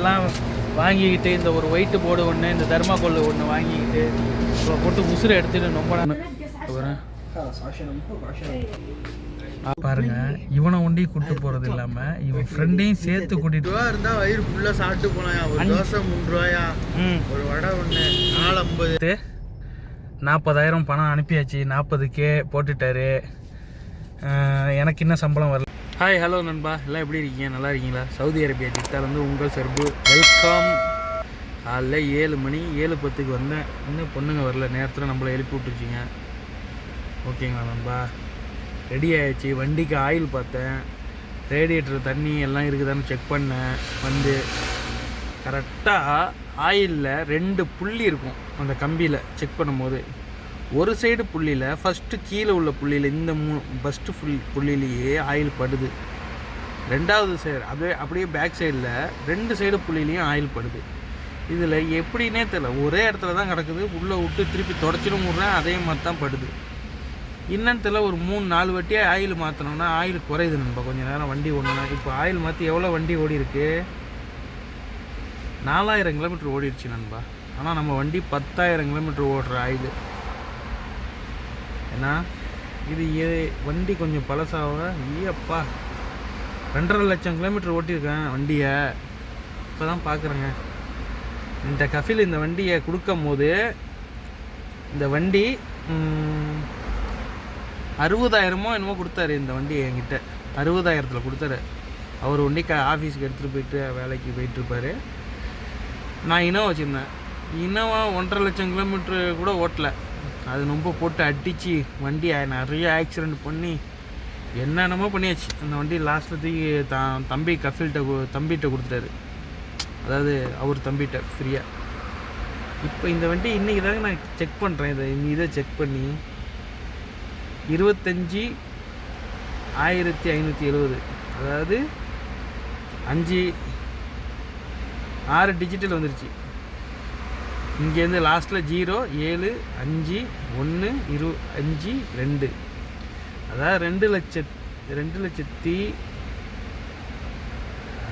எல்லாம் வாங்கிக்கிட்டு இந்த ஒரு ஒயிட் போர்டு ஒன்று இந்த தர்மாக்கோல் ஒன்று வாங்கிக்கிட்டு இப்போ போட்டு உசுரை எடுத்துட்டு ரொம்ப பாருங்க இவனை ஒண்டி கூட்டு போறது இல்லாம இவன் ஃப்ரெண்டையும் சேர்த்து கூட்டிட்டு ரூபா இருந்தா வயிறு ஃபுல்லா சாப்பிட்டு போனாயா? ஒரு தோசை மூணு ரூபாயா? ஒரு வடை ஒண்ணு நாலு ஐம்பது நாற்பதாயிரம் பணம் அனுப்பியாச்சு நாற்பது கே போட்டுட்டாரு எனக்கு இன்னும் சம்பளம் வரல. ஹாய் ஹலோ நண்பா. எல்லாம் எப்படி இருக்கீங்க? நல்லா இருக்கீங்களா? சவுதி அரேபியா ஜித்தாலேருந்து உங்கள் சர்பு வெல்கம் காலைல ஏழு மணி ஏழு பத்துக்கு வந்தேன். இன்னும் பொண்ணுங்க வரல. நேரத்தில் நம்மளை எழுப்பி விட்டுருச்சிங்க. ஓகேங்களா நண்பா? ரெடி ஆயிடுச்சு. வண்டிக்கு ஆயில் பார்த்தேன். ரேடியேட்டர் தண்ணி எல்லாம் இருக்குதான்னு செக் பண்ணேன். வந்து கரெக்டாக ஆயிலில் ரெண்டு புள்ளி இருக்கும். அந்த கம்பியில் செக் பண்ணும்போது. ஒரு சைடு புள்ளியில் ஃபஸ்ட்டு கீழே உள்ள புள்ளியில் இந்த மூ ஃபஸ்ட்டு புல் புள்ளியிலேயே ஆயில் படுது. ரெண்டாவது சைடு அப்படியே அப்படியே பேக் சைடில் ரெண்டு சைடு புள்ளிலையும் ஆயில் படுது. இதில் எப்படின்னே தெரியல. ஒரே இடத்துல தான் கிடக்குது. உள்ளே விட்டு திருப்பி தொடச்சிடும் விட்றேன் அதே மாதிரி தான் படுது. என்னன்னு தெரியல. ஒரு மூணு நாலு வட்டியாக ஆயில் மாற்றினோம்னா ஆயில் குறையுது நண்பா. கொஞ்சம் நேரம் வண்டி ஓடணும்னா. இப்போ ஆயில் மாற்றி எவ்வளோ வண்டி ஓடி இருக்கு? நாலாயிரம் கிலோமீட்டர் ஓடிடுச்சு நண்பா. ஆனால் நம்ம வண்டி பத்தாயிரம் கிலோமீட்டர் ஓடுற ஆயில் பார்த்தீங்கன்னா இது ஏ வண்டி கொஞ்சம் பழசாக ஐயப்பா ரெண்டரை லட்சம் கிலோமீட்டர் ஓட்டியிருக்கேன் வண்டியை. இப்போ தான் பார்க்குறேங்க. இந்த கஃபில் இந்த வண்டியை கொடுக்கும் போது இந்த வண்டி அறுபதாயிரமோ என்னமோ கொடுத்தாரு இந்த வண்டி என்கிட்ட. அறுபதாயிரத்தில் கொடுத்தாரு. அவர் வண்டி க ஆஃபீஸுக்கு எடுத்துகிட்டு போயிட்டு வேலைக்கு போயிட்டுருப்பார். நான் இனோவா வச்சுருந்தேன். இனோவா ஒன்றரை லட்சம் கிலோமீட்ரு கூட ஓட்டலை. அது ரொம்ப போட்டு அடித்து வண்டி நிறைய ஆக்சிடெண்ட் பண்ணி என்னென்னமோ பண்ணியாச்சு. அந்த வண்டி லாஸ்ட்டில் தூக்கி தான் தம்பி கஃபில்கிட்ட தம்பிகிட்ட கொடுத்துட்டாரு. அதாவது அவர் தம்பிகிட்ட ஃப்ரீயாக இப்போ இந்த வண்டி இன்றைக்கி தாங்க நான் செக் பண்ணுறேன் இதை இதை செக் பண்ணி இருபத்தஞ்சி ஆயிரத்தி ஐநூற்றி எழுபது அதாவது அஞ்சு ஆறு டிஜிட்டல் வந்துருச்சு. இங்கேருந்து லாஸ்ட்டில் ஜீரோ ஏழு அஞ்சு ஒன்று இரு அஞ்சு ரெண்டு. அதாவது ரெண்டு லட்சத் ரெண்டு லட்சத்தி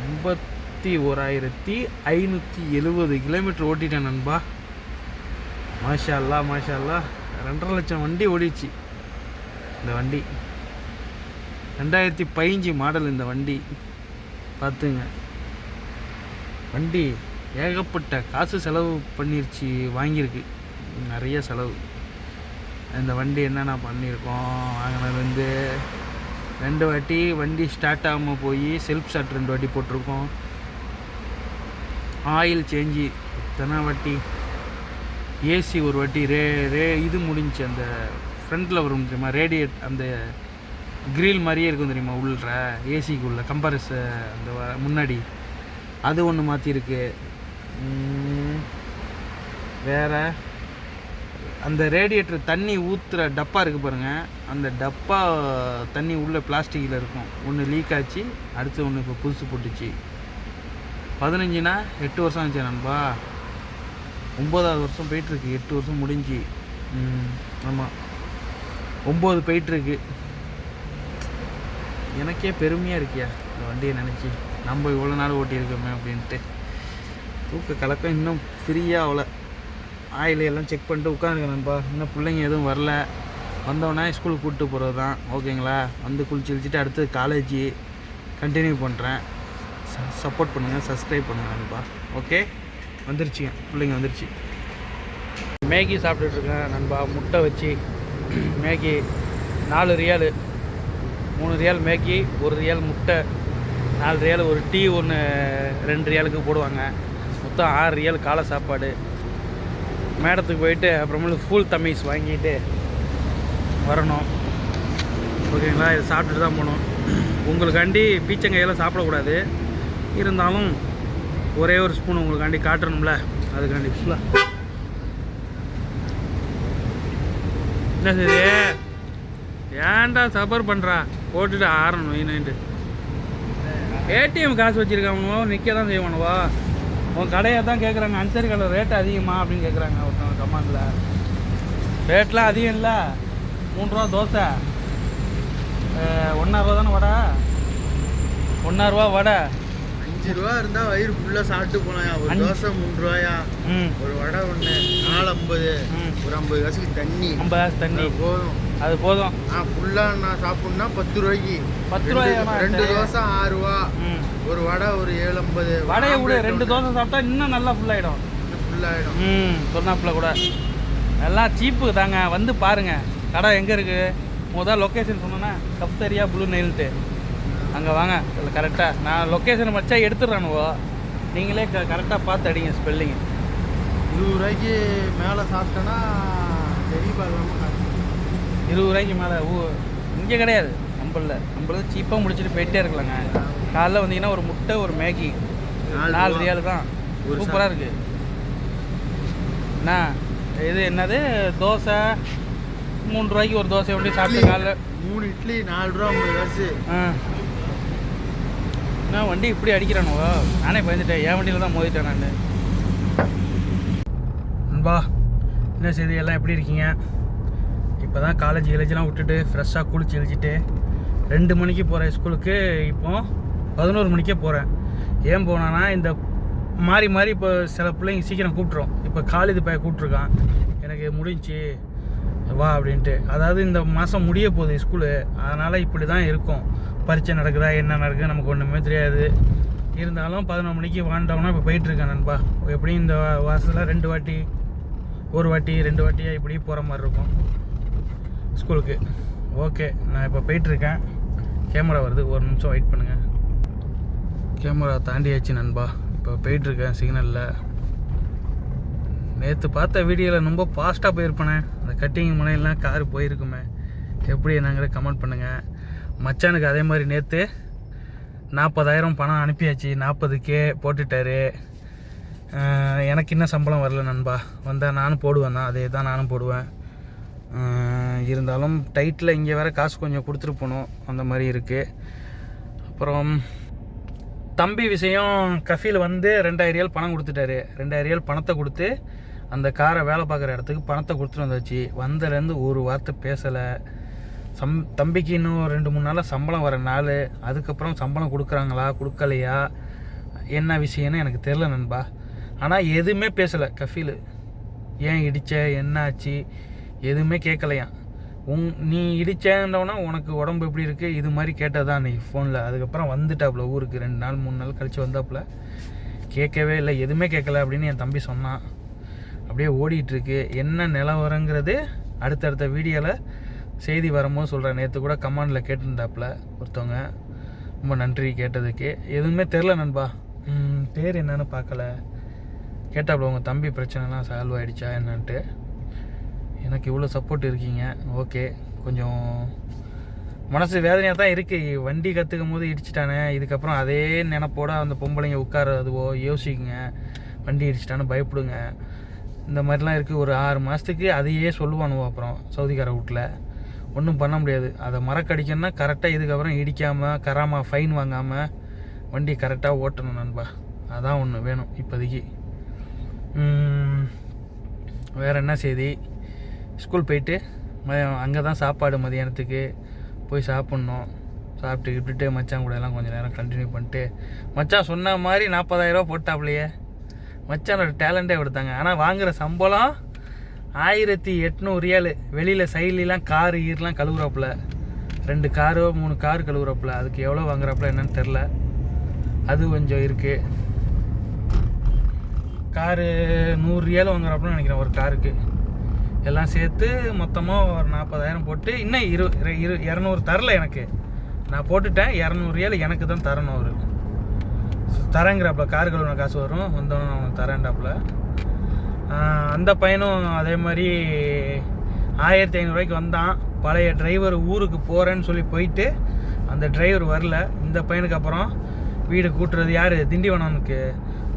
ஐம்பத்தி ஓராயிரத்தி ஐநூற்றி எழுபது கிலோமீட்டர் ஓட்டிட்டேன் நண்பா. மாஷா அல்லா மாஷா அல்லா ரெண்டரை லட்சம் வண்டி ஓடிச்சு இந்த வண்டி. ரெண்டாயிரத்தி பதிஞ்சு மாடல் இந்த வண்டி. பார்த்துங்க. வண்டி ஏகப்பட்ட காசு செலவு பண்ணிருச்சு வாங்கியிருக்கு. நிறைய செலவு. இந்த வண்டி என்னென்ன பண்ணியிருக்கோம்? வாங்கினதுலேருந்து ரெண்டு வாட்டி வண்டி ஸ்டார்ட் ஆகாமல் போய் செல்ஃப் ஸ்டார்ட் ரெண்டு வாட்டி போட்டிருக்கோம். ஆயில் சேஞ்சு இத்தனை வாட்டி? ஏசி ஒரு வாட்டி ரே ரே இது முடிஞ்சு அந்த ஃப்ரண்ட்டில் வரும் தெரியுமா? ரேடியேட் அந்த கிரில் மாதிரியே இருக்கும் தெரியுமா உள்ள? ஏசிக்கு உள்ள கம்பரஸ் அந்த வ- முன்னாடி. அது ஒன்று மாற்றிருக்கு வேற. அந்த ரேடியேட்டர் தண்ணி ஊற்றுற டப்பா இருக்குது பாருங்கள் அந்த டப்பா தண்ணி உள்ளே பிளாஸ்டிக்கில் இருக்கும். ஒன்று லீக் ஆச்சு அடுத்து ஒன்று இப்போ புதுசு போட்டுச்சு. பதினஞ்சுனா எட்டு வருஷம் ஆச்சு நண்பா. ஒம்பதாவது வருஷம் போயிட்டுருக்கு. எட்டு வருஷம் முடிஞ்சு. ஆமாம் ஒம்பது போயிட்டுருக்கு. எனக்கே பெருமையாக இருக்கியா? இந்த வண்டியை நினச்சி. நம்ம இவ்வளோ நாள் ஓட்டியிருக்கோமே அப்படின்ட்டு. தூக்க கலக்கம் இன்னும் ஃப்ரீயாக அவ்வளோ ஆயில் எல்லாம் செக் பண்ணிட்டு உட்காந்துருக்கேன் நண்பா. இன்னும் பிள்ளைங்க எதுவும் வரல. வந்தோடனே ஸ்கூலுக்கு கூப்பிட்டு போகிறது தான் ஓகேங்களா? வந்து குளிச்சு குளிச்சுட்டு அடுத்து காலேஜ் கண்டினியூ பண்ணுறேன் சப்போர்ட் பண்ணுங்கள் சப்ஸ்கிரைப் பண்ணுங்கள் நண்பா. ஓகே வந்துருச்சுங்க பிள்ளைங்க வந்துருச்சு. மேகி சாப்பிட்டுட்ருக்கேன் நண்பா. முட்டை வச்சு. மேகி நாலு ரியாலு. மூணு ரியால் மேகி ஒரு ரியால் முட்டை நாலு ரியால் ஒரு டீ ஒன்று ரெண்டு ரியாலுக்கு போடுவாங்க. மொத்தம் ஆறு ரியல் காலை சாப்பாடு. மேடத்துக்கு போயிட்டு அப்புறமேலு ஃபுல் தம்மீஸ் வாங்கிட்டு வரணும். ஓகேங்களா? இதை சாப்பிட்டுட்டு தான் போகணும். உங்களுக்காண்டி பீச்சங்காயெல்லாம் சாப்பிடக்கூடாது. இருந்தாலும் ஒரே ஒரு ஸ்பூன் உங்களுக்காண்டி காட்டணும்ல. அதுக்காண்டி ஃபுல்லாக என்ன சரி ஏன்டா சஃபர் பண்ணுறா போட்டுட்டு ஆறணும் நைட்டு ஏடிஎம் காசு வச்சுருக்கவனுவோ நிற்க தான் செய்வானுவா? உன் கடையை தான் கேட்குறாங்க அன்சரி கடை ரேட் அதிகமா அப்படின்னு கேட்குறாங்க ஒருத்தவங்க கமாண்டில் ரேட்லாம் அதிகம் இல்லை. மூணு ரூபா தோசை. ஒன்றா ரூபா தானே வடை? ஒன்றா ரூபா வடை. அஞ்சு ரூபா இருந்தா வயிறு ஃபுல்லா சாப்பிட்டு போனாயா? ஒரு தோசை மூணு ரூபாயா ம். ஒரு வடை ஒண்ணு நாலு ஐம்பது. ஒரு ஐம்பது காசுக்கு தண்ணி. ஐம்பது காசு தண்ணி. போதும். அது போதும். நான் ஃபுல்லா நான் சாப்பிடணும்னா பத்து ரூபாய்க்கு. பத்து ரூபாயாமா? ரெண்டு. தோசை ஆறு ரூபா ம். ஒரு வடை ஒரு ஏழு ஐம்பது வடையை விட ரெண்டு தோசை சாப்பிட்டா இன்னும் நல்லா ஃபுல்லாகிடும் ஃபுல்லாயிடும் ம் சொன்னாப்புல கூட. எல்லாம் சீப்பு தாங்க. வந்து பாருங்க. கடை எங்கே இருக்குது முதல் லொக்கேஷன் சொன்னேன்னா கப்தரியா ப்ளூ நெயில்ட்டு அங்கே வாங்க. கரெக்டாக நான் லொக்கேஷன் வச்சா எடுத்துடுறானுவோ நீங்களே க கரெக்டாக பார்த்து அடிங்க ஸ்பெல்லிங் இருபது ரூபாய்க்கு மேலே சாப்பிட்டேன்னா பெரிய இருபது ரூபாய்க்கு மேலே ஊ இங்கே கிடையாது. நம்மள நம்மளது சீப்பாக முடிச்சுட்டு போயிட்டே இருக்கலாங்க. காலைல வந்தீங்கன்னா ஒரு முட்டை ஒரு மேகி. நாலு. ரியால் தான். ஒரு சூப்பராக இருக்கு. என்ன இது என்னது? தோசை. மூணு ரூபாய்க்கு ஒரு தோசை ஒண்டி சாப்பிட்டு காலைல. மூணு இட்லி நாலு ரூபா ஐம்பது காசு. ஆ. என்ன வண்டி இப்படி அடிக்கிறானுவோ நானே பயந்துட்டேன். என் வண்டியில் தான் மோதிட்டேன் நான். நண்பா என்ன செய்தி? எல்லாம் எப்படி இருக்கீங்க? இப்போ தான் காலேஜ் கிலேஜெலாம் விட்டுட்டு ஃப்ரெஷ்ஷாக குளிச்சு எழுச்சிட்டு ரெண்டு மணிக்கு போகிற ஸ்கூலுக்கு இப்போ பதினோரு மணிக்கே போகிறேன் ஏன் போனேன்னா இந்த மாறி மாறி இப்போ சில பிள்ளைங்க சீக்கிரம் கூப்பிட்றோம் இப்போ காலேஜ் பையன் கூப்பிட்ருக்கான் எனக்கு முடிஞ்சுச்சு வா அப்படின்ட்டு. அதாவது இந்த மாதம் முடிய போகுது ஸ்கூலு அதனால் இப்படி தான் இருக்கும். பரீட்சை நடக்குதா என்ன நடக்குது நமக்கு ஒன்றுமே தெரியாது. இருந்தாலும் பதினொன்று மணிக்கு வாண்டோம்னா இப்போ போயிட்டுருக்கேன் நண்பா. எப்படியும் இந்த வாசத்தில் ரெண்டு வாட்டி ஒரு வாட்டி ரெண்டு வாட்டியாக இப்படி போகிற மாதிரி இருக்கும் ஸ்கூலுக்கு ஓகே நான் இப்போ போயிட்டுருக்கேன் கேமரா வருது. ஒரு நிமிஷம் வெயிட் பண்ணுங்கள் கேமரா தாண்டியாச்சு நண்பா. இப்போ போயிட்டுருக்கேன் சிக்னலில். நேற்று பார்த்த வீடியோவில் ரொம்ப ஃபாஸ்ட்டாக போயிருப்பேனே. அந்த கட்டிங் முனையெல்லாம் கார் போயிருக்குமே. எப்படி என்னங்கிற கமெண்ட் பண்ணுங்கள் மச்சானுக்கு அதே மாதிரி நேற்று நாற்பதாயிரம் பணம் அனுப்பியாச்சு. நாற்பதுக்கே போட்டுட்டாரு. எனக்கு இன்னும் சம்பளம் வரல நண்பா. வந்தால் நானும் போடுவேன் தான். அதே தான் நானும் போடுவேன். இருந்தாலும் டைட்டில் இங்கே வேறு காசு கொஞ்சம் கொடுத்துட்டு போகணும். அந்த மாதிரி இருக்குது அப்புறம் தம்பி விஷயம் கஃபீல் வந்து ரெண்டாயிரம் ரியல் பணம் கொடுத்துட்டாரு. ரெண்டாயிரம் ரியல் பணத்தை கொடுத்து அந்த காரை வேலை பார்க்குற இடத்துக்கு பணத்தை கொடுத்துட்டு வந்தாச்சு. வந்ததுலேருந்து ஒரு வார்த்தை பேசலை. சம் தம்பிக்கு இன்னும் ரெண்டு மூணு நாளாக சம்பளம் வர நாள். அதுக்கப்புறம் சம்பளம் கொடுக்குறாங்களா கொடுக்கலையா? என்ன விஷயம்னு எனக்கு தெரில நண்பா. ஆனால் எதுவுமே பேசலை கஃபீல். ஏன் இடிச்ச என்ன ஆச்சு எதுவுமே கேட்கலையாம். உங் நீ இடிச்சேன்றவனா உனக்கு உடம்பு எப்படி இருக்குது இது மாதிரி கேட்டதான் நீ ஃபோனில் அதுக்கப்புறம் வந்துட்டாப்புல ஊருக்கு. ரெண்டு நாள் மூணு நாள் கழித்து வந்தாப்புல. கேட்கவே இல்லை. எதுவுமே கேட்கல அப்படின்னு என் தம்பி சொன்னான். அப்படியே ஓடிட்டுருக்கு. என்ன நிலவரங்கிறது அடுத்தடுத்த வீடியோவில் செய்தி வரும்போது சொல்கிறேன் நேற்று கூட கமாண்டில் கேட்டிருந்தாப்புல ஒருத்தவங்க. ரொம்ப நன்றி கேட்டதுக்கு. எதுவுமே தெரில நண்பா. பேர் என்னன்னு பார்க்கல. கேட்டாப்புல உங்கள் தம்பி பிரச்சனைலாம் சால்வ் ஆகிடுச்சா என்னன்ட்டு. எனக்கு இவ்வளோ சப்போர்ட் இருக்கீங்க. ஓகே கொஞ்சம் மனசு வேதனையாக தான் இருக்குது வண்டி கற்றுக்கும் போது இடிச்சிட்டானே. இதுக்கப்புறம் அதே நினப்போட அந்த பொம்பளைங்க உட்காரதுவோ யோசிக்குங்க. வண்டி இடிச்சிட்டான்னு பயப்படுங்க. இந்த மாதிரிலாம் இருக்குது ஒரு ஆறு மாதத்துக்கு அதையே சொல்லுவானுவோ அப்புறம் சவுதிக்கார வீட்டில் ஒன்றும் பண்ண முடியாது. அதை மறக்கடிக்கணும்னா கரெக்டாக இதுக்கப்புறம் இடிக்காமல் கராமல் ஃபைன் வாங்காமல் வண்டி கரெக்டாக ஓட்டணும் நண்பா. அதான் ஒன்று வேணும் இப்போதைக்கு. வேறு வேற என்ன செய்தி? ஸ்கூல் போயிட்டு அங்கே தான் சாப்பாடு மதியானத்துக்கு போய் சாப்பிட்ணும். சாப்பிட்டு கிப்பிட்டு மச்சான் கூட எல்லாம் கொஞ்சம் நேரம் கண்டினியூ பண்ணிட்டு மச்சான் சொன்ன மாதிரி நாற்பதாயிரரூவா போட்டாப்லையே. மச்சானோட டேலண்ட்டே கொடுத்தாங்க. ஆனால் வாங்குகிற சம்பளம் ஆயிரத்தி எட்நூறு ரியாலு. வெளியில் சைட்லாம் காரு ஈர்லாம் கழுவுறப்பில். ரெண்டு காரோ மூணு கார் கழுவுறப்பில். அதுக்கு எவ்வளோ வாங்குறாப்புல என்னன்னு தெரில அது கொஞ்சம் இருக்குது காரு நூறு ரியாலும் வாங்குறாப்புல நினைக்கிறேன் ஒரு காருக்கு எல்லாம் சேர்த்து மொத்தமாக ஒரு நாற்பதாயிரம் போட்டு இன்னும் இரு இரு இரநூறு தரல எனக்கு. நான் போட்டுட்டேன் இரநூறு ஏழு எனக்கு தான் தரணும் அவர். தரேங்கிறாப்புல காருக்கு காசு வரும் வந்தோம் அவனுக்கு தரேன்டாப்புல அந்த பையனும் அதே மாதிரி ஆயிரத்தி ஐநூறுரூவாய்க்கு வந்தான். பழைய டிரைவர் ஊருக்கு போகிறேன்னு சொல்லி போயிட்டு அந்த டிரைவர் வரல. இந்த பையனுக்கு அப்புறம் வீடு கூட்டுறது யார்? திண்டிவனனுக்கு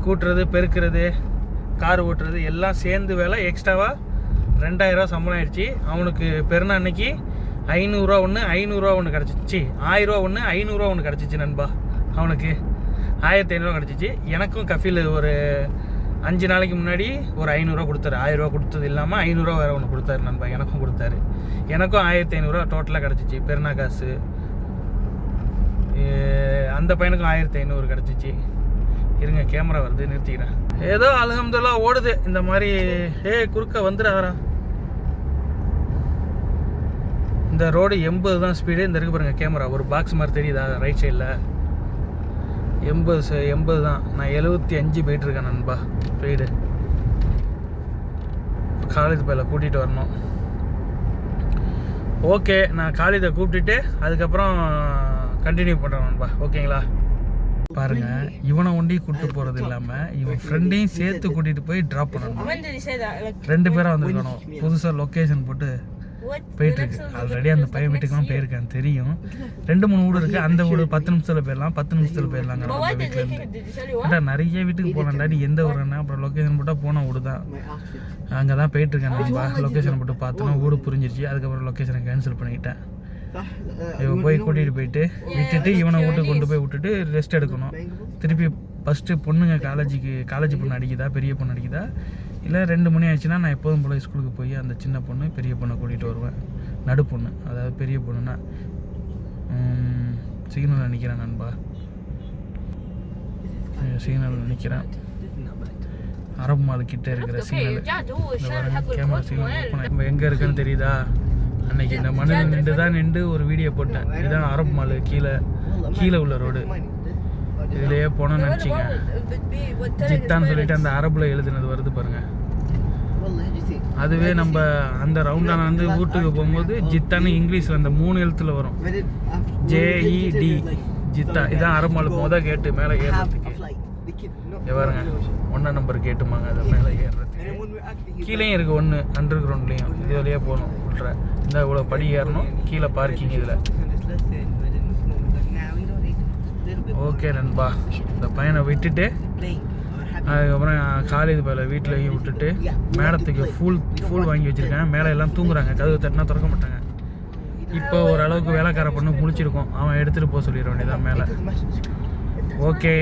கூட்டுறது பெருக்கிறது கார் ஓட்டுறது எல்லாம் சேர்ந்து வேலை எக்ஸ்ட்ராவாக ரெண்டாயிரரூவா சம்பளம் ஆயிடுச்சு. அவனுக்கு பெருனா அன்னைக்கு ஐநூறுரூவா ஒன்று ஐநூறுரூவா ஒன்று கிடச்சிச்சு. ஆயிரரூவா ஒன்று ஐநூறுரூவா ஒன்று கிடச்சிச்சு நண்பா. அவனுக்கு ஆயிரத்தி ஐநூறுரூவா கிடச்சிச்சு. எனக்கும் கஃபீல் ஒரு அஞ்சு நாளைக்கு முன்னாடி ஒரு ஐநூறுரூவா கொடுத்தாரு. ஆயிரரூவா கொடுத்தது இல்லாமல் ஐநூறுரூவா வேறு ஒன்று கொடுத்தாரு நண்பா. எனக்கும் கொடுத்தாரு. எனக்கும் ஆயிரத்தி ஐநூறுரூவா டோட்டலாக கிடச்சிச்சு. பெருநா காசு. அந்த பையனுக்கும் ஆயிரத்தி ஐநூறு கிடச்சிச்சு. இருங்க கேமரா வருது நிறுத்திக்கிறேன். ஏதோ அலகம்துல்லா ஓடுது. இந்த மாதிரி ஏ குறுக்க வந்துடாதரா இந்த ரோடு எண்பது தான் ஸ்பீடு இந்த இருக்கு பாருங்க கேமரா ஒரு பாக்ஸ் மாதிரி தெரியுதா? ரைட் சைடில் எண்பது எண்பது தான். நான் எழுபத்தி அஞ்சு போயிட்டு இருக்கேன் நண்பா. ஸ்பீடு காலேஜ் பையில கூட்டிகிட்டு வரணும். ஓகே நான் காலேஜை கூப்பிட்டுட்டு அதுக்கப்புறம் கண்டினியூ பண்ணுறேன் நண்பா. ஓகேங்களா பாருங்க இவனை ஒண்டி கூப்பிட்டு போறது இல்லாம இவன் ஃப்ரெண்டையும் சேர்த்து கூட்டிட்டு போய் டிராப் பண்ணணும். ரெண்டு பேரா வந்திருக்கணும். புதுசா லொகேஷன் போட்டு what? போயிட்டு இருக்கு. ஆல்ரெடி அந்த பையன் வீட்டுக்குலாம் போயிருக்கேன். தெரியும். ரெண்டு மூணு வீடு இருக்கு. அந்த வீடு பத்து நிமிஷத்துல போயிடலாம். பத்து நிமிஷத்துல போயிடலாங்க நம்ம why did வீட்டுல they, இருந்து. did he tell you what? ஏன்டா, நிறைய வீட்டுக்கு போகலாம்டா நீ எந்த ஊருன்னா? அப்புறம் லொக்கேஷன் போட்டால் போனால் வீடு தான். அங்கே தான் போயிட்டு இருக்கேன் நண்பா லொக்கேஷன் போட்டு பார்த்தோன்னா வீடு புரிஞ்சிருச்சு. அதுக்கப்புறம் லொக்கேஷனை கேன்சல் பண்ணிக்கிட்டேன் இவன் போய் கூட்டிகிட்டு போயிட்டு விட்டுட்டு இவனை வீட்டுக்கு கொண்டு போய் விட்டுட்டு ரெஸ்ட் எடுக்கணும். திருப்பி ஃபஸ்ட்டு பொண்ணுங்க காலேஜுக்கு காலேஜ் பொண்ணு அடிக்குதா? பெரிய பொண்ணு அடிக்குதா? இல்லை ரெண்டு மணி ஆயிடுச்சுன்னா நான் எப்போதும் போல் ஸ்கூலுக்கு போய் அந்த சின்ன பொண்ணு பெரிய பொண்ணை கூட்டிகிட்டு வருவேன். நடு பொண்ணு அதாவது பெரிய பொண்ணுன்னா சிக்னலில் நிற்கிறேன் நண்பா. சிக்னல் நிற்கிறேன் அரபு மால் கிட்டே இருக்கிற சிக்னல். கேமரா சிக்னல் நம்ம எங்கே இருக்குன்னு தெரியுதா? அன்னைக்கு இந்த மண்ணில் நின்று தான் நின்று ஒரு வீடியோ போட்டேன். இதுதான் அரபு மாலு கீழே கீழே உள்ள ரோடு. இதுலேயே போனோம்னு நினச்சிங்க ஜித்தான்னு சொல்லிட்டு அந்த அரபில் எழுதுனது வருது பாருங்க. அதுவே நம்ம அந்த ரவுண்டான வந்து வீட்டுக்கு போகும்போது ஜித்தான்னு இங்கிலீஷ்ல அந்த மூணு எழுத்துல வரும். ஜேஇடி ஜித்தா இதான் அரபு முத கேட்டு மேலே ஏறுறதுக்கு பாருங்க. ஒன்றா நம்பர் கேட்டுமாங்க அதை மேலே ஏறுறதுக்கு கீழேயும் இருக்கு ஒன்று அண்டர் கிரவுண்ட்லேயும் இது வழியா போகணும் உள்ள. இந்த இவ்வளோ படி ஏறணும் கீழே பார்க்கிங் இதில். ஓகே நண்பா. இந்த பையனை விட்டுட்டு அதுக்கப்புறம் காலேஜ் பையில வீட்டிலையும் விட்டுட்டு மேடத்துக்கு ஃபுல் ஃபுல் வாங்கி வச்சிருக்கேன். மேலே எல்லாம் தூங்குறாங்க. கதவு தட்டினா திறக்க மாட்டாங்க. இப்போ ஓரளவுக்கு வேலைக்கார பொண்ணு முடிச்சிருக்கோம் அவன் எடுத்துகிட்டு போக சொல்லிட வேண்டியதான் மேலே. ஓகே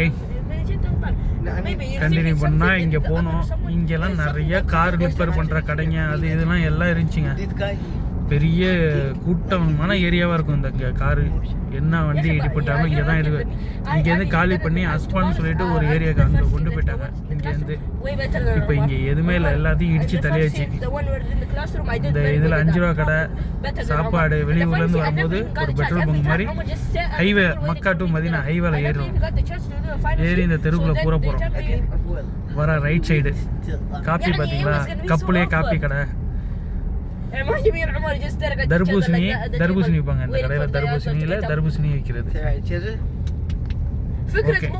கண்டினியூ பண்ணால் இங்கே போனோம் இங்கெல்லாம் நிறைய கார் ரிப்பேர் பண்ணுற கடைங்க அது இதெல்லாம் எல்லாம் இருந்துச்சுங்க. பெரிய கூட்டமான ஏரியாவாக இருக்கும் இந்த இங்கே காரு. என்ன வண்டி இடிப்பட்டாலும் இங்கே தான் இருக்கு இங்கேருந்து காலி பண்ணி அஸ்பான்னு சொல்லிட்டு ஒரு ஏரியாவுக்கு அங்கே கொண்டு போயிட்டாங்க. இங்கேருந்து இப்போ இங்கே எதுவுமே இல்லை. எல்லாத்தையும் இடிச்சு தலையாச்சு இந்த இதில் அஞ்சு ரூபா கடை சாப்பாடு வெளியூர்லேருந்து வரும்போது ஒரு பெட்ரோல் பங்க் மாதிரி ஹைவே மக்கா டு மதினா ஹைவேல ஏறுறோம். ஏறி இந்த தெருவுக்குள்ள பூரா போகிறோம் வர ரைட் சைடு காப்பி பார்த்தீங்களா? கப்புலேயே காப்பி கடை. தர்பூசணி தர்பூசணி விற்பாங்க இந்த கடையில் தர்பூசணியில் தர்பூசணி விற்கிறது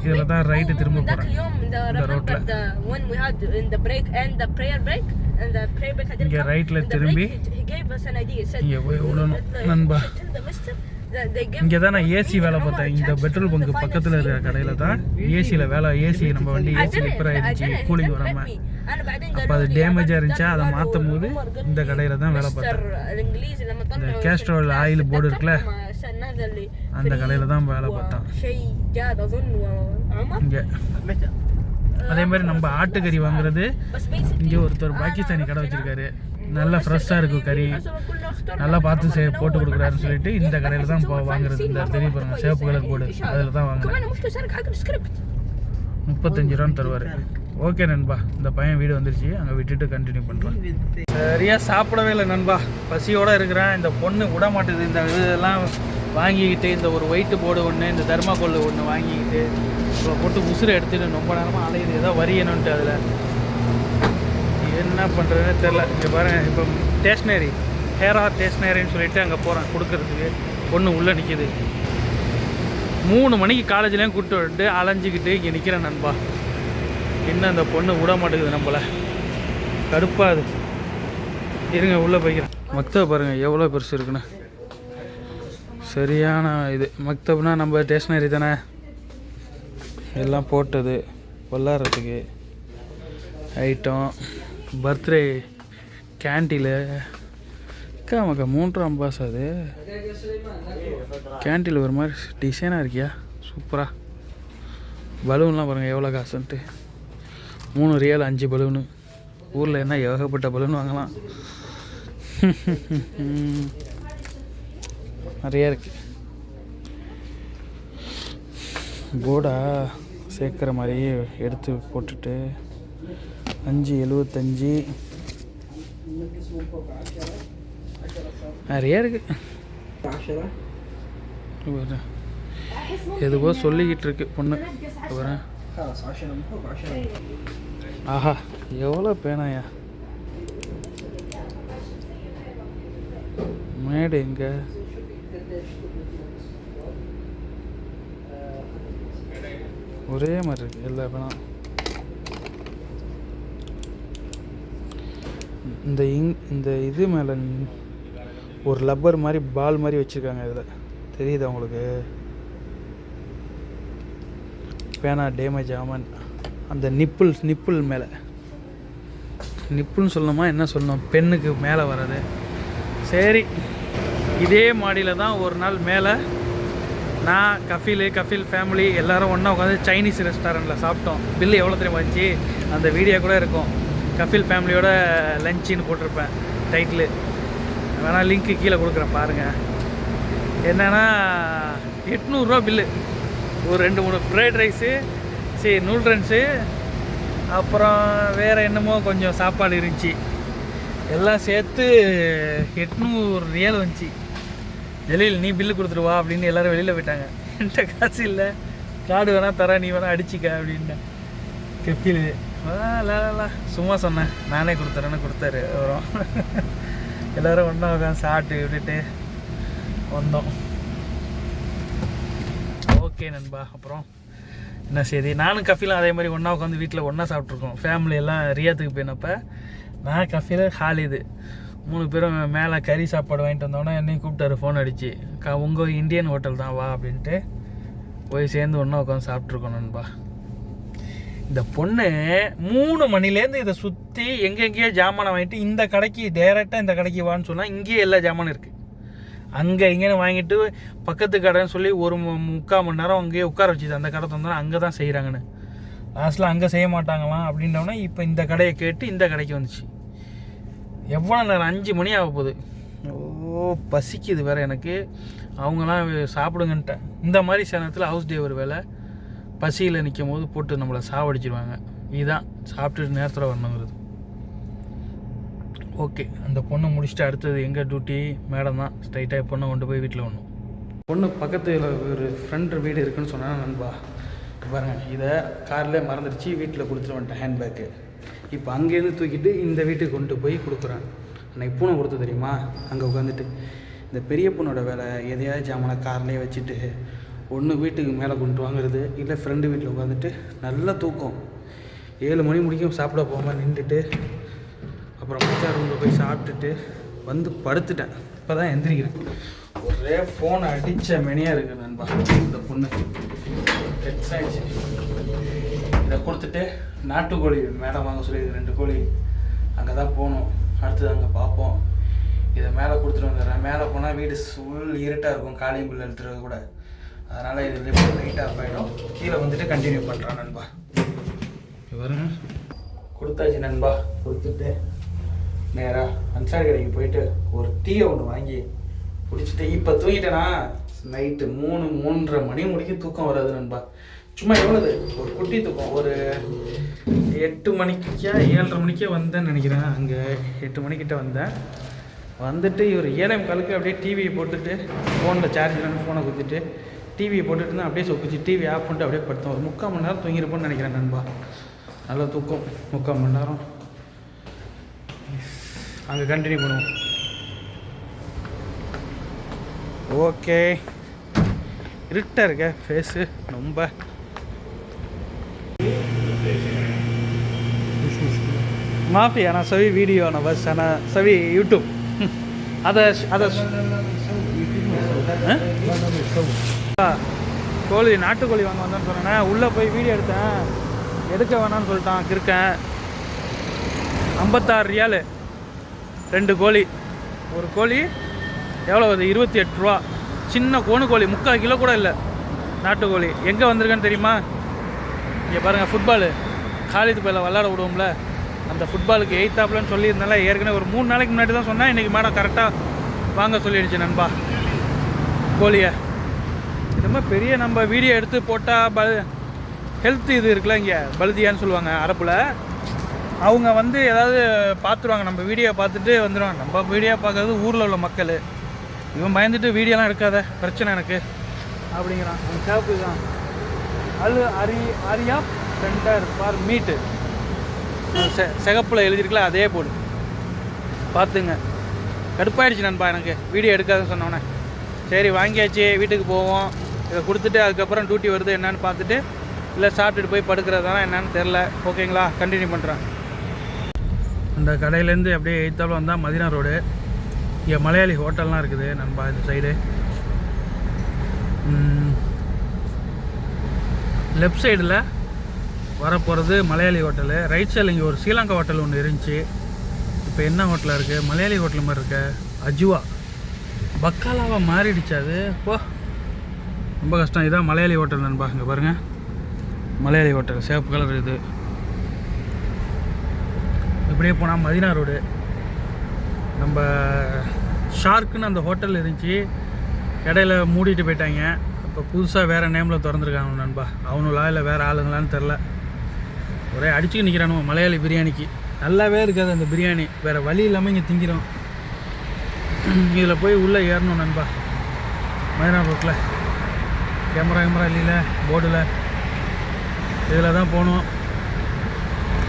இதில் தான் ரைட்டு திரும்ப போகிறேன் இந்த ரோட்டில் இங்கே ரைட்டில் திரும்பி இங்கே போய் விடணும் நண்பா இங்கே தான் நான் ஏசி வேலை பார்த்தேன். இந்த பெட்ரோல் பங்கு பக்கத்தில் இருக்கிற கடையில் தான் ஏசியில் வேலை. ஏசி நம்ம வண்டி ஏசி ரிப்பேர் ஆயிடுச்சு. கூலிங் வராமல் அப்போ அது டேமேஜாக இருந்துச்சா? அதை மாற்றும் போது இந்த கடையில் தான் வேலை பார்த்தேன். இந்த கேஸ்ட்ரோல் ஆயில் போர்டு இருக்குல்ல? அந்த கடையில் தான் வேலை பார்த்தேன். இங்கே. அதே மாதிரி நம்ம ஆட்டுக்கறி வாங்குறது இங்கே ஒருத்தர் பாகிஸ்தானி கடை வச்சிருக்காரு. நல்லா ஃப்ரெஷ்ஷாக இருக்கும் கறி. நல்லா பார்த்து சே போட்டு கொடுக்குறாருன்னு சொல்லிட்டு இந்த கடையில் தான் போ வாங்குறது. இந்த தெரிய பாருங்க சேப்பு கலர் போடு. அதில் தான் வாங்குறேன். முப்பத்தஞ்சு ரூபான்னு தருவார். ஓகே நண்பா இந்த பையன் வீடு வந்துருச்சு. அங்கே விட்டுட்டு கண்டினியூ பண்ணுறேன் சரியாக சாப்பிடவே இல்லை நண்பா. பசியோடு இருக்கிறேன். இந்த பொண்ணு விட மாட்டேது. இந்த இதெல்லாம் வாங்கிக்கிட்டு இந்த ஒரு ஒயிட்டு போர்டு ஒன்று இந்த தர்மாக்கோல் ஒன்று வாங்கிக்கிட்டு இவ்வளோ போட்டு உசுரை எடுத்துகிட்டு ரொம்ப நேரமாக அலையுது. ஏதோ வரியணுன்ட்டு அதில். என்ன பண்ணுறதுன்னு தெரில இங்கே பாருங்கள் இப்போ ஸ்டேஷ்னரி ஹேரா ஸ்டேஷ்னரின்னு சொல்லிட்டு அங்கே போகிறேன் கொடுக்கறதுக்கு. பொண்ணு உள்ளே நிற்கிது மூணு மணிக்கு காலேஜ்லேயும் கூப்பிட்டு விட்டு அலைஞ்சிக்கிட்டு இங்கே நிற்கிறேன் நண்பா. இன்னும் அந்த பொண்ணு விட மாட்டேங்குது நம்மளை. கடுப்பாது இருங்க உள்ளே போய்க்கிறேன். மக்தப் பாருங்கள் எவ்வளோ பெருசு இருக்குன்னு. சரியான இது. மக்தப்னா நம்ம ஸ்டேஷ்னரி தானே. எல்லாம் போட்டது விளாட்றதுக்கு ஐட்டம் பர்த்டே கேண்டில். அக்கா மூன்றாம் பாஸ் அது. கேண்டில் ஒரு மாதிரி டிசைனாக இருக்கியா? சூப்பராக பலூன்லாம் பாருங்கள் எவ்வளோ காசுன்ட்டு. மூணு ரியல் அஞ்சு பலூனு. ஊரில் என்ன ஏகப்பட்ட பலூன் வாங்கலாம். நிறைய இருக்கு. போர்டா சேர்க்குற மாதிரியே எடுத்து போட்டுட்டு. அஞ்சு எழுபத்தஞ்சி நிறைய இருக்குது எதுவோ சொல்லிக்கிட்டு இருக்கு பொண்ணு. இவரு ஆஹா எவ்வளோ பேனாயா? மேடு எங்க? ஒரே மாதிரி இருக்கு எல்லா பேனா இந்த இங் இந்த இது மேலே ஒரு லப்பர் மாதிரி பால் மாதிரி வச்சுருக்காங்க இதில். தெரியுதா உங்களுக்கு? பேனா டேமேஜ் ஆமன் அந்த நிப்புல் நிப்புல் மேலே. நிப்புள்னு சொல்லணுமா? என்ன சொல்லணும்? பெண்ணுக்கு மேலே வர்றது. சரி இதே மாடியில் தான் ஒரு நாள் மேலே நான் கஃபில் கஃபில் ஃபேமிலி எல்லோரும் ஒன்றா உட்காந்து சைனீஸ் ரெஸ்டாரண்ட்டில் சாப்பிட்டோம். பில்லு எவ்வளோ தெரியுமா வந்துச்சு அந்த வீடியோ கூட இருக்கும். கபில் ஃபேமிலியோட லஞ்சுன்னு போட்டிருப்பேன் டைட்டில் வேணால் லிங்க்கு கீழே கொடுக்குறேன் பாருங்கள் என்னென்னா எட்நூறுரூவா பில்லு ஒரு ரெண்டு மூணு ஃப்ரைட் ரைஸு சரி நூல்ரன்ஸு அப்புறம் வேறு என்னமோ கொஞ்சம் சாப்பாடு இருந்துச்சு. எல்லாம் சேர்த்து எட்நூறு ரியல் வந்துச்சு. வெளியில் நீ பில்லு கொடுத்துருவா அப்படின்னு எல்லோரும் வெளியில் போயிட்டாங்க. என்கிட்ட காசு இல்லை. கார்டு வேணால் தரேன் நீ வேணால் அடிச்சிக்க அப்படின்ட்டேன் கெப்பில். சும்மா சொன்னேன். நானே கொடுத்துறேன்னு கொடுத்தாரு. வரும் எல்லோரும் ஒன்றா உட்காந்து சாப்பிட்டு விட்டுட்டு வந்தோம். ஓகே நண்பா. அப்புறம் என்ன சரி நானும் கஃபிலும் அதே மாதிரி ஒன்றா உட்காந்து வீட்டில் ஒன்றா சாப்பிட்ருக்கோம் ஃபேமிலி எல்லாம் ரியாத்துக்கு போயினப்போ நான் கஃபில ஹாலிது மூணு பேரும் மேலே கறி சாப்பாடு வாங்கிட்டு வந்தோடனே என்னையும் கூப்பிட்டாரு ஃபோன் அடித்து க உங்கள் இந்தியன் ஹோட்டல் தான் வா அப்படின்ட்டு போய் சேர்ந்து ஒன்றா உட்காந்து சாப்பிட்ருக்கோம் நண்பா. இந்த பொண்ணு மூணு மணிலேருந்து இதை சுற்றி எங்கெங்கேயோ ஜாமானை வாங்கிட்டு இந்த கடைக்கு டேரெக்டாக இந்த கடைக்கு வான்னு சொன்னால் இங்கேயே எல்லா ஜாமானும் இருக்குது அங்கே இங்கேன்னு வாங்கிட்டு பக்கத்து கடைன்னு சொல்லி ஒரு முக்கால் மணி நேரம் அங்கேயே உட்கார வச்சுது. அந்த கடை தந்தோன்னா அங்கே தான் செய்கிறாங்கன்னு லாஸ்ட்டில் அங்கே செய்ய மாட்டாங்களாம் அப்படின்னோடனே இப்போ இந்த கடையை கேட்டு இந்த கடைக்கு வந்துச்சு. எவ்வளோ நேரம்? அஞ்சு மணி ஆக போகுது. ஓ பசிக்குது வேறு எனக்கு. அவங்களாம் சாப்பிடுங்கன்ட்டேன். இந்த மாதிரி சேனத்தில் ஹவுஸ் டே ஒரு வேலை. பசியில் நிற்கும் போது போட்டு நம்மளை சாவடிச்சிருவாங்க. இதுதான் சாப்பிட்டுட்டு நேரத்தில் வரணுங்கிறது. ஓகே அந்த பொண்ணை முடிச்சுட்டு அடுத்தது எங்கே டியூட்டி மேடம் தான். ஸ்ட்ரைட்டாக பொண்ணை கொண்டு போய் வீட்டில் ஒன்றும் பொண்ணு பக்கத்தில் ஒரு ஃப்ரெண்ட் வீடு இருக்குன்னு சொன்னால் நண்பா பாருங்க இதை கார்லேயே மறந்துடுச்சு வீட்டில் கொடுத்துட்டு வந்துட்டேன் ஹேண்ட்பேக்கு இப்போ அங்கேருந்து தூக்கிட்டு இந்த வீட்டுக்கு கொண்டு போய் கொடுக்குறேன் அன்னைக்கு பூனை கொடுத்து தெரியுமா? அங்கே உட்காந்துட்டு இந்த பெரிய பொண்ணோட வேலை எதையாவது ஜாமனை கார்லேயே வச்சுட்டு ஒன்று வீட்டுக்கு மேலே கொண்டு வாங்குறது இல்லை ஃப்ரெண்டு வீட்டில் உட்காந்துட்டு நல்ல தூக்கம். ஏழு மணி முடிக்கும் சாப்பிட போகாமல் நின்றுட்டு அப்புறம் மச்சா ரூமில் போய் சாப்பிட்டுட்டு வந்து படுத்துட்டேன். இப்போ தான் எந்திரிக்கிறேன். ஒரே ஃபோன் அடித்த மெனியாக இருக்குது நண்பா இந்த பொண்ணு. டெக்ஸ் ஆயிடுச்சு இதை கொடுத்துட்டு நாட்டுக்கோழி மேடம் வாங்க சொல்லி ரெண்டு கோழி. அங்கே தான் போகணும் அடுத்தது அங்கே பார்ப்போம். இதை மேலே கொடுத்துட்டு வந்துடுறேன் மேலே போனால் வீடு ஃபுல் இருட்டாக இருக்கும் காளியம்புல் எழுத்துறது கூட அதனால் இது லிஃப்ட் லைட் ஆஃப் ஆகிடும் கீழே வந்துட்டு கண்டினியூ பண்ணுறான் நண்பா. பாருங்க. கொடுத்தாச்சு நண்பா. கொடுத்துட்டு நேராக அன்சாரி கடைக்கு போயிட்டு ஒரு டீயை ஒன்று வாங்கி குடிச்சிட்டு இப்போ தூங்கிட்டேனா? நைட்டு மூணு மூன்றரை மணி முடிக்கும் தூக்கம் வராது நண்பா. சும்மா எவ்வளவு? ஒரு குட்டி தூக்கம். ஒரு எட்டு மணிக்கா ஏழரை மணிக்கே வந்தேன்னு நினைக்கிறேன். அங்கே எட்டு மணிக்கிட்ட வந்தேன். வந்துட்டு இவர் ஏழாம் காலுக்கு அப்படியே டிவியை போட்டுட்டு ஃபோனில் சார்ஜ் இல்லைன்னு ஃபோனை குத்திட்டு டிவியை போட்டுட்டு தான் அப்படியே சொக்குச்சு டிவி ஆஃப் பண்ணிட்டு அப்படியே படுத்தோம். ஒரு முக்கால் மணி நேரம் தூங்கியிருப்போம்னு நினைக்கிறேன் நண்பா. நல்ல தூக்கம். முக்கால் மணி நேரம். அங்கே கண்டினியூ பண்ணுவோம். ஓகே இருட்டாக இருக்க ஃபேஸு ரொம்ப. மாஃபி ஆனால் சவி வீடியோ ஆனால் பஸ் ஆனால் சவி யூடியூப் அதை அதை கோழி நாட்டுக்கோழி வாங்க வந்தேன்னு சொன்னேன் உள்ளே போய் வீடியோ எடுத்தேன். எடுக்க வேணாம்னு சொல்லிட்டான் கிறுக்கன் ஐம்பத்தாறு ரியாலு ரெண்டு கோழி. ஒரு கோழி எவ்வளோ வருது? இருபத்தி எட்டு ரூபா. சின்ன கோணு கோழி முக்கால் கிலோ கூட இல்லை. நாட்டுக்கோழி. எங்கே வந்திருக்கேன்னு தெரியுமா? இங்கே பாருங்கள் ஃபுட்பாலு காலேஜ் போயில விளாட விடுவோம்ல. அந்த ஃபுட்பாலுக்கு எயித்தாப்லன்னு சொல்லியிருந்தால ஏற்கனவே ஒரு மூணு நாளைக்கு முன்னாடி தான் சொன்னேன். இன்றைக்கி மேடம் கரெக்டாக வாங்க சொல்லிடுச்சு நண்பா. கோழியை. இது பெரிய நம்ம வீடியோ எடுத்து போட்டால் ப ஹெல்த் இது இருக்குல்ல இங்கே பல்தியான்னு சொல்லுவாங்க அரப்பில். அவங்க வந்து ஏதாவது பார்த்துருவாங்க நம்ம வீடியோ பார்த்துட்டு வந்துடுவாங்க நம்ம வீடியோ பார்க்கறது ஊரில் உள்ள மக்கள். இவன் பயந்துட்டு வீடியோலாம் எடுக்காத பிரச்சனை எனக்கு அப்படிங்கிறான். அந்த சேப்பு தான் அது அரி அரியா சென்டர் ஃபார் மீட்டு. செ சிகப்பில் எழுதியிருக்கல அதே போடு. பார்த்துங்க கடுப்பாயிடுச்சு நண்பா எனக்கு வீடியோ எடுக்காதுன்னு சொன்னோன்னே சரி வாங்கியாச்சு வீட்டுக்கு போவோம். இதை கொடுத்துட்டு அதுக்கப்புறம் டியூட்டி வருது என்னன்னு பார்த்துட்டு இல்லை சாப்பிட்டுட்டு போய் படுக்கிறதானா என்னன்னு தெரில ஓகேங்களா கண்டினியூ பண்ணுறேன் இந்த கடையிலேருந்து அப்படியே எய்த்தாலும் வந்தால் மதினா ரோடு. இங்கே மலையாளி ஹோட்டல்லாம் இருக்குது நண்பா இந்த சைடு லெஃப்ட் சைடில் வரப்போகிறது மலையாளி ஹோட்டலு. ரைட் சைடில் இங்கே ஒரு ஸ்ரீலங்கா ஹோட்டல் ஒன்று இருந்துச்சு. இப்போ என்ன ஹோட்டலாக இருக்குது மலையாளி ஹோட்டல் மாதிரி இருக்க. அஜுவா. பக்காலாவாக மாறிடுச்சு அது. ஓ ரொம்ப கஷ்டம். இதான் மலையாளி ஹோட்டல் நண்பா இங்கே பாருங்கள் மலையாளி ஹோட்டல் சேப்பு கலர் இது. இப்படியே போனால் மதினா ரோடு. நம்ம ஷார்க்குன்னு அந்த ஹோட்டல் இருந்துச்சு. இடையில மூடிட்டு போயிட்டாங்க. இப்போ புதுசாக வேறு நேமில் திறந்துருக்காங்க நண்பா. அவனுங்களா இல்லை வேறு ஆளுங்களான்னு தெரில ஒரே அடிச்சுக்கு நிற்கிறானுவோ மலையாளி பிரியாணிக்கு. நல்லாவே இருக்காது அந்த பிரியாணி. வேறு வழி இல்லாமல் இங்கே திங்கிறோம். இதில் போய் உள்ளே ஏறணும் நண்பா. மதினா ரோட்டில் கேமரா கேமரா இல்லையில போர்டில். இதில் தான் போகணும்.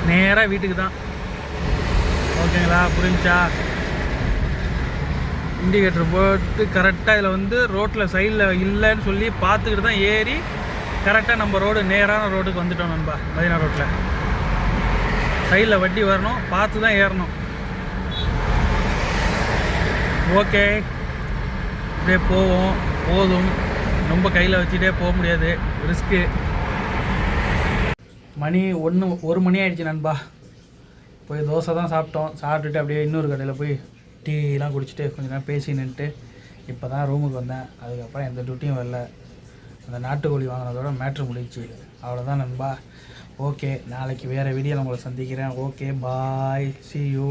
நேராக வீட்டுக்கு தான். ஓகேங்களா? புரிஞ்சா இண்டிகேட்டர் போட்டு கரெக்டாக இதில் வந்து ரோட்டில் சைடில் இல்லைன்னு சொல்லி பார்த்துக்கிட்டு தான் ஏறி கரெக்டாக நம்ம ரோடு நேரான ரோடுக்கு வந்துட்டோம் நண்பா. மதினா ரோட்டில் சைடில் வட்டி வரணும். பார்த்து தான் ஏறணும். ஓகே. இப்படியே போவோம். போதும். ரொம்ப கையில் வச்சுட்டே போக முடியாது. ரிஸ்க்கு மணி ஒன்று ஒரு மணி ஆயிடுச்சு நண்பா. போய் தோசை தான் சாப்பிட்டோம். சாப்பிட்டுட்டு அப்படியே இன்னொரு கடையில் போய் டீலாம் குடிச்சிட்டு கொஞ்ச நேரம் பேசி நின்றுட்டு இப்போ தான் ரூமுக்கு வந்தேன். அதுக்கப்புறம் எந்த டியூட்டியும் வரல. அந்த நாட்டுக்கோழி வாங்கினதோட மேட்ரு முடிச்சு அவ்வளோதான் நண்பா. ஓகே நாளைக்கு வேறு வீடியோவில் உங்களை சந்திக்கிறேன். Okay bye C you